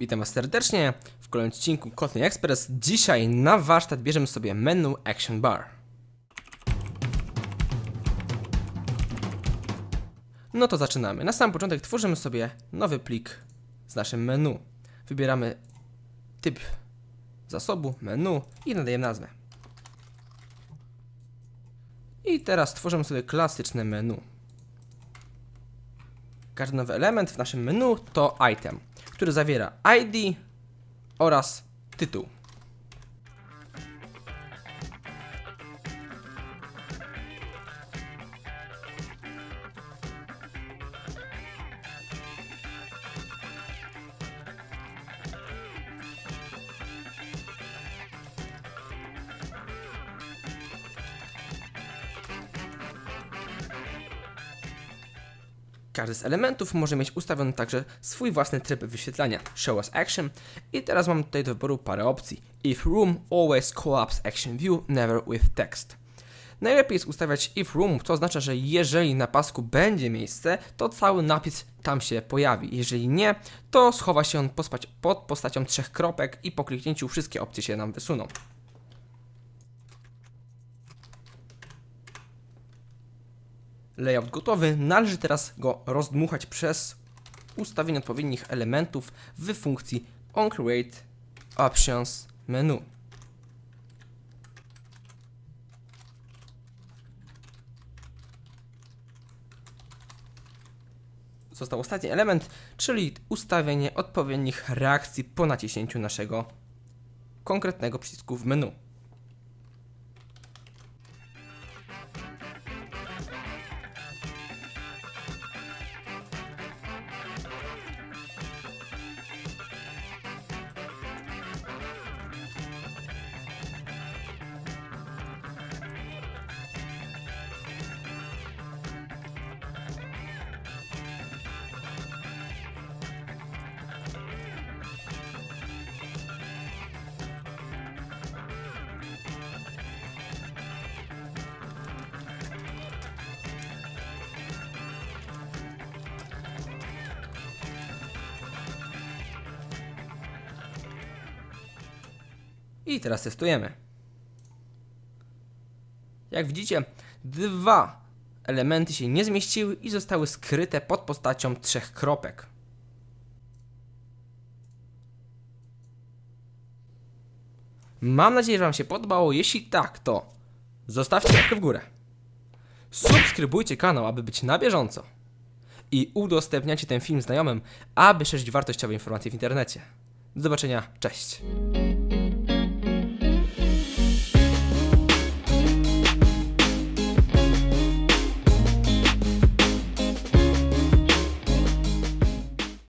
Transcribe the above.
Witam Was serdecznie w kolejnym odcinku Kotlin Express. Dzisiaj na warsztat bierzemy sobie menu Action Bar. No to zaczynamy. Na sam początek tworzymy sobie nowy plik z naszym menu. Wybieramy typ zasobu, menu i nadajemy nazwę. I teraz tworzymy sobie klasyczne menu. Każdy nowy element w naszym menu to item, który zawiera ID oraz tytuł. Każdy z elementów może mieć ustawiony także swój własny tryb wyświetlania Show as Action i teraz mam tutaj do wyboru parę opcji. If room always collapse action view, never with text. Najlepiej jest ustawiać if room, to oznacza, że jeżeli na pasku będzie miejsce, to cały napis tam się pojawi. Jeżeli nie, to schowa się on pod postacią trzech kropek i po kliknięciu wszystkie opcje się nam wysuną. Layout gotowy, należy teraz go rozdmuchać przez ustawienie odpowiednich elementów w funkcji OnCreate Options menu. Został ostatni element, czyli ustawienie odpowiednich reakcji po naciśnięciu naszego konkretnego przycisku w menu. I teraz testujemy. Jak widzicie, dwa elementy się nie zmieściły i zostały skryte pod postacią trzech kropek. Mam nadzieję, że Wam się podobało. Jeśli tak, to zostawcie łapkę w górę. Subskrybujcie kanał, aby być na bieżąco. I udostępniacie ten film znajomym, aby szerzyć wartościowe informacje w internecie. Do zobaczenia, cześć.